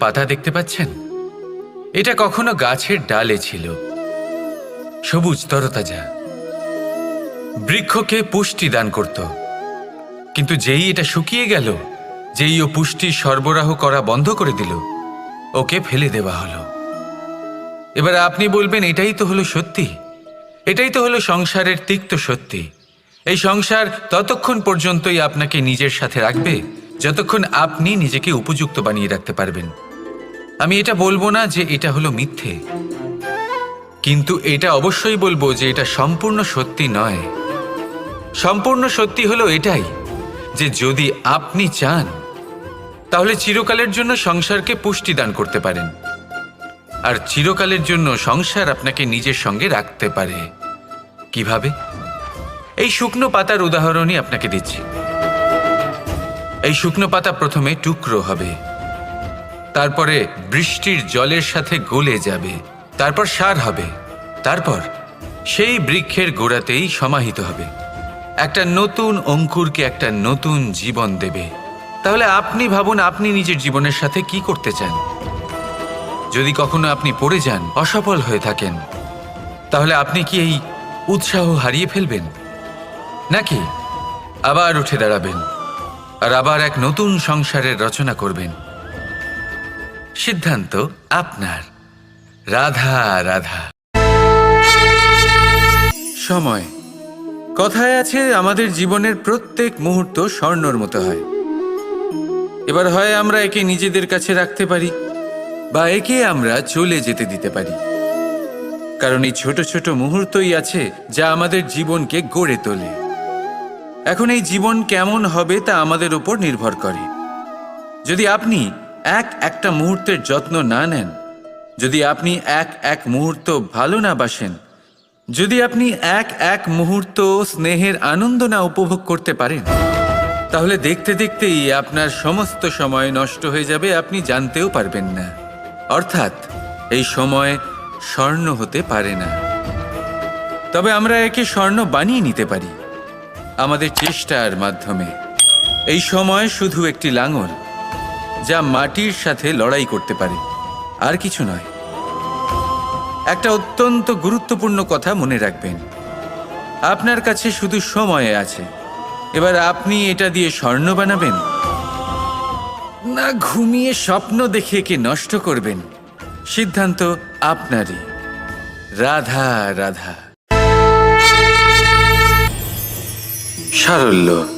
পাতা দেখতে পাচ্ছেন? এটা কখনো গাছের ডালে ছিল। সবুজ তরতাজা। বৃক্ষকে পুষ্টি দান করত। কিন্তু যেই এটা শুকিয়ে গেল, যেই ও পুষ্টি সরবরাহ করা বন্ধ করে দিল, ওকে ফেলে দেওয়া হলো। এবার আপনি বলবেন, এটাই তো হলো সত্যি। এটাই তো হলো সংসারের তিক্ত সত্যি। এই সংসার ততক্ষণ পর্যন্তই আপনাকে নিজের সাথে রাখবে, যতক্ষণ আপনি নিজেকে উপযুক্ত বানিয়ে রাখতে পারবেন। আমি এটা বলব না যে এটা হলো মিথ্যে। কিন্তু এটা অবশ্যই বলব যে এটা সম্পূর্ণ সত্যি নয়। সম্পূর্ণ সত্যি হলো এটাই যে যদি আপনি চান, তাহলে চিরকালের জন্য সংসারকে পুষ্টি দান করতে পারেন। আর চিরকালের জন্য সংসার আপনাকে নিজের সঙ্গে রাখতে পারে। কীভাবে? এই শুকনো পাতার উদাহরণই আপনাকে দিচ্ছি। এই শুকনো পাতা প্রথমে টুকরো হবে। তারপরে বৃষ্টির জলের সাথে গলে যাবে, তারপর সার হবে, তারপর সেই বৃক্ষের গোড়াতেই সমাহিত হবে। একটা নতুন অঙ্কুরকে একটা নতুন জীবন দেবে। তাহলে আপনি ভাবুন, আপনি নিজের জীবনের সাথে কি করতে চান? যদি কখনো আপনি পড়ে যান, অসফল হয়ে থাকেন, তাহলে আপনি কি এই উৎসাহ হারিয়ে ফেলবেন? নাকি আবার উঠে দাঁড়াবেন আর আবার এক নতুন সংসারের রচনা করবেন? সিদ্ধান্ত আপনার। রাধা রাধা। সময়। কথায় আছে, আমাদের জীবনের প্রত্যেক মুহূর্ত স্বর্ণর মতো হয়। এবার হয় আমরা একে নিজেদের কাছে রাখতে পারি, বা একে আমরা চলে যেতে দিতে পারি। কারণ এই ছোট ছোট মুহূর্তই আছে, যা আমাদের জীবনকে গড়ে তোলে। এখন এই জীবন কেমন হবে তা আমাদের উপর নির্ভর করে। যদি আপনি এক একটা মুহূর্তের যত্ন না নেন। যদি আপনি এক এক মুহূর্ত ভালো না বাসেন, যদি আপনি এক এক মুহূর্ত স্নেহের আনন্দ না উপভোগ করতে পারেন, তাহলে দেখতে দেখতেই আপনার সমস্ত সময় নষ্ট হয়ে যাবে, আপনি জানতেও পারবেন না। অর্থাৎ, এই সময় স্বর্ণ হতে পারে না। তবে আমরা একে স্বর্ণ বানিয়ে নিতে পারি, আমাদের চেষ্টার মাধ্যমে। এই সময় শুধু একটি লাঙল যা মাটির সাথে লড়াই করতে পারে। আর কিছু নয়। একটা অত্যন্ত গুরুত্বপূর্ণ কথা মনে রাখবেন। আপনার কাছে শুধু সময় আছে। এবার আপনি এটা দিয়ে স্বর্ণ বানাবেন? না, ঘুমিয়ে স্বপ্ন দেখে কে নষ্ট করবেন। সিদ্ধান্ত আপনারই। রাধা রাধা। সারল্য।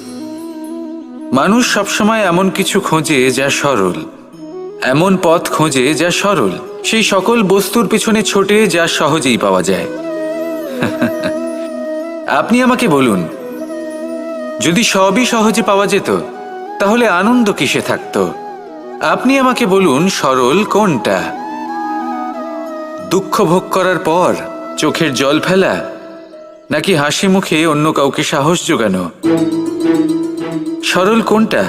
মানুষ সবসময় এমন কিছু খোঁজে যা সরল। এমন পথ খোঁজে যা সরল। সেই সকল বস্তুর পিছনে ছোটে যা সহজেই পাওয়া যায়। আপনি আমাকে বলুন, যদি সবই সহজে পাওয়া যেত, তাহলে আনন্দ কিসে থাকত? আপনি আমাকে বলুন, সরল কোনটা? দুঃখ ভোগ করার পর, চোখের জল ফেলা, নাকি হাসি মুখে অন্য কাউকে সাহস জোগানো? সরল কোনটা?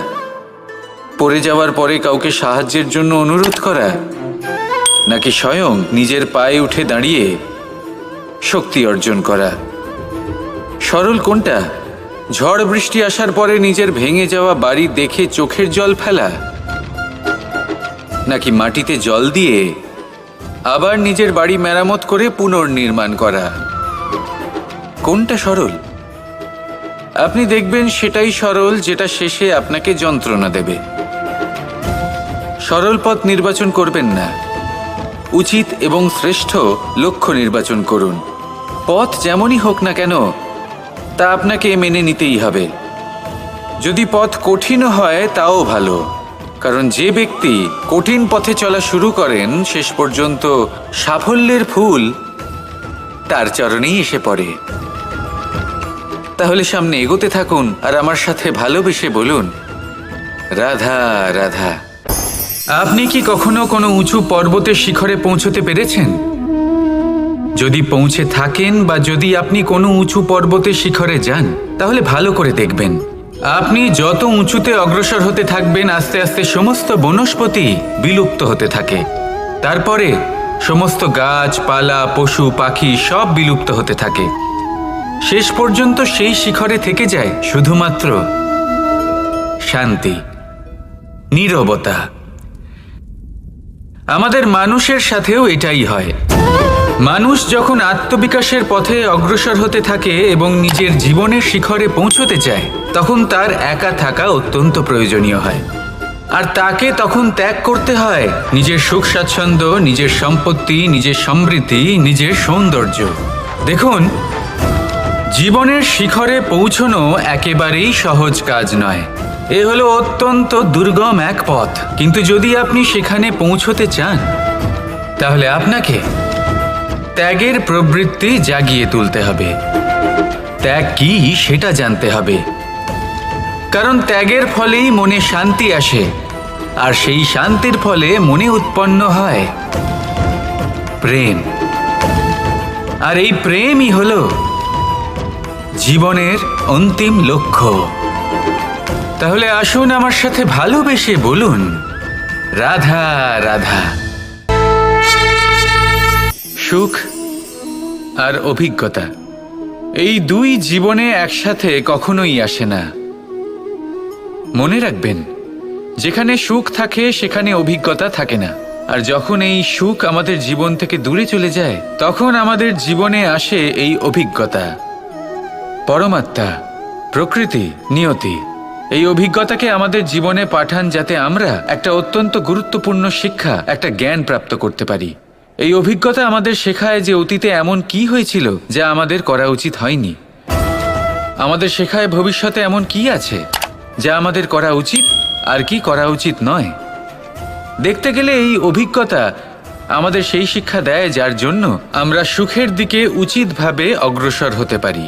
পড়ে যাওয়ার পরে কাউকে সাহায্যের জন্য অনুরোধ করা? নাকি স্বয়ং নিজের পায়ে উঠে দাঁড়িয়ে শক্তি অর্জন করা? সরল কোনটা? ঝড় বৃষ্টি আসার পরে নিজের ভেঙে যাওয়া বাড়ি দেখে চোখের জল ফেলা? নাকি মাটিতে জল দিয়ে আবার নিজের বাড়ি মেরামত করে পুনর্নির্মাণ করা? কোনটা সরল? আপনি দেখবেন সেটাই সরল যেটা শেষে আপনাকে যন্ত্রণা দেবে। সরল পথ নির্বাচন করবেন না। উচিত এবং শ্রেষ্ঠ লক্ষ্য নির্বাচন করুন। পথ যেমনই হোক না কেন, তা আপনাকে মেনে নিতেই হবে। যদি পথ কঠিন হয়, তাও ভালো। কারণ যে ব্যক্তি কঠিন পথে চলা শুরু করেন, শেষ পর্যন্ত সাফল্যের ফুল তার চরণেই এসে পড়ে। তাহলে সামনে এগোতে থাকুন আর আমার সাথে ভালোবেসে বলুন। রাধা রাধা। আপনি কি কখনো কোনো উঁচু পর্বতের শিখরে পৌঁছতে পেরেছেন? যদি পৌঁছে থাকেন বা যদি আপনি কোনো উঁচু পর্বতের শিখরে যান, তাহলে ভালো করে দেখবেন। আপনি যত উঁচুতে অগ্রসর হতে থাকবেন, আস্তে আস্তে সমস্ত বনস্পতি বিলুপ্ত হতে থাকে। তারপরে সমস্ত গাছপালা পশু, পাখি সব বিলুপ্ত হতে থাকে। শেষ পর্যন্ত সেই শিখরে থেকে যায় শুধুমাত্র শান্তি, নীরবতা। আমাদের মানুষের সাথেও এটাই হয়। মানুষ যখন আত্মবিকাশের পথে অগ্রসর হতে থাকে এবং নিজের জীবনের শিখরে পৌঁছতে চায়, তখন তার একা থাকা অত্যন্ত প্রয়োজনীয় হয়। আর তাকে তখন ত্যাগ করতে হয় নিজের সুখ স্বাচ্ছন্দ্য, নিজের সম্পত্তি, নিজের সমৃদ্ধি, নিজের সৌন্দর্য। দেখুন জীবনের শিখরে পৌঁছনো একেবারেই সহজ কাজ নয়। এ হলো অত্যন্ত দুর্গম এক পথ। কিন্তু যদি আপনি সেখানে পৌঁছতে চান, তাহলে আপনাকে ত্যাগের প্রবৃত্তি জাগিয়ে তুলতে হবে। ত্যাগ কি সেটা জানতে হবে। কারণ ত্যাগের ফলেই মনে শান্তি আসে, আর সেই শান্তির ফলে মনে উৎপন্ন হয় প্রেম। আর এই প্রেমই হলো জীবনের অন্তিম লক্ষ্য। তাহলে আসুন আমার সাথে ভালোবেসে বলুন, রাধা রাধা। সুখ আর অভিজ্ঞতা, এই দুই জীবনে একসাথে কখনোই আসে না। মনে রাখবেন, যেখানে সুখ থাকে, সেখানে অভিজ্ঞতা থাকে না। আর যখন এই সুখ আমাদের জীবন থেকে দূরে চলে যায়, তখন আমাদের জীবনে আসে এই অভিজ্ঞতা। পরমাত্মা, প্রকৃতি, নিয়তি, এই অভিজ্ঞতাকে আমাদের জীবনে পাঠান যাতে আমরা একটা অত্যন্ত গুরুত্বপূর্ণ শিক্ষা, একটা জ্ঞান প্রাপ্ত করতে পারি। এই অভিজ্ঞতা আমাদের শেখায় যে অতীতে এমন কি হয়েছিল যা আমাদের করা উচিত হয়নি। আমাদের শেখায় ভবিষ্যতে এমন কি আছে যা আমাদের করা উচিত আর কি করা উচিত নয়। দেখতে গেলে এই অভিজ্ঞতা আমাদের সেই শিক্ষা দেয় যার জন্য আমরা সুখের দিকে উচিতভাবে অগ্রসর হতে পারি।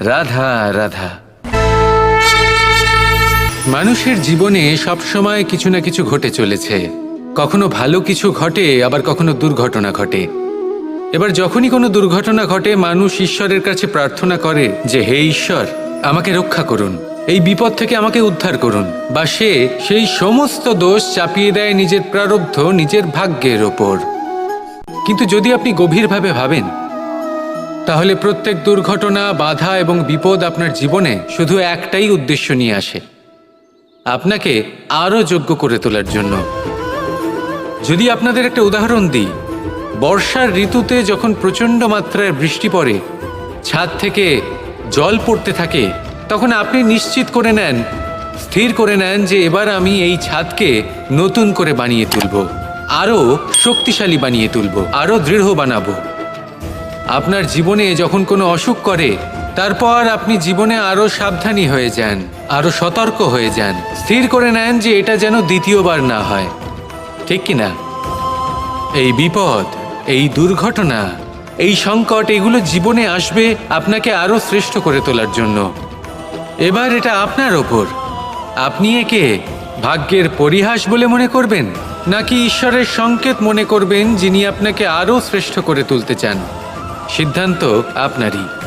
রাধা রাধা। মানুষের জীবনে সবসময় কিছু না কিছু ঘটে চলেছে। কখনো ভালো কিছু ঘটে, আবার কখনো দুর্ঘটনা ঘটে। এবার যখনই কোনো দুর্ঘটনা ঘটে, মানুষ ঈশ্বরের কাছে প্রার্থনা করে যে, হে ঈশ্বর, আমাকে রক্ষা করুন। এই বিপদ থেকে আমাকে উদ্ধার করুন। বা সে সেই সমস্ত দোষ চাপিয়ে দেয় নিজের প্রারব্ধ, নিজের ভাগ্যের ওপর। কিন্তু যদি আপনি গভীরভাবে ভাবেন তাহলে প্রত্যেক দুর্ঘটনা, বাধা এবং বিপদ আপনার জীবনে শুধু একটাই উদ্দেশ্য নিয়ে আসে। আপনাকে আরও যোগ্য করে তোলার জন্য। যদি আপনাদের একটা উদাহরণ দিই, বর্ষার ঋতুতে যখন প্রচণ্ড মাত্রায় বৃষ্টি পড়ে, ছাদ থেকে জল পড়তে থাকে, তখন আপনি নিশ্চিত করে নেন, স্থির করে নেন যে এবার আমি এই ছাদকে নতুন করে বানিয়ে তুলব, আরও শক্তিশালী বানিয়ে তুলব, আরও দৃঢ় বানাবো। আপনার জীবনে যখন কোনো অসুখ করে, তারপর আপনি জীবনে আরও সাবধানী হয়ে যান, আরও সতর্ক হয়ে যান, স্থির করে নেন যে এটা যেন দ্বিতীয়বার না হয়। ঠিক কি না? এই বিপদ, এই দুর্ঘটনা, এই সংকট, এগুলো জীবনে আসবে আপনাকে আরও শ্রেষ্ঠ করে তোলার জন্য। এবার এটা আপনার ওপর। আপনি একে ভাগ্যের পরিহাস বলে মনে করবেন, নাকি ঈশ্বরের সংকেত মনে করবেন যিনি আপনাকে আরও শ্রেষ্ঠ করে তুলতে চান? সিদ্ধান্ত আপনারই।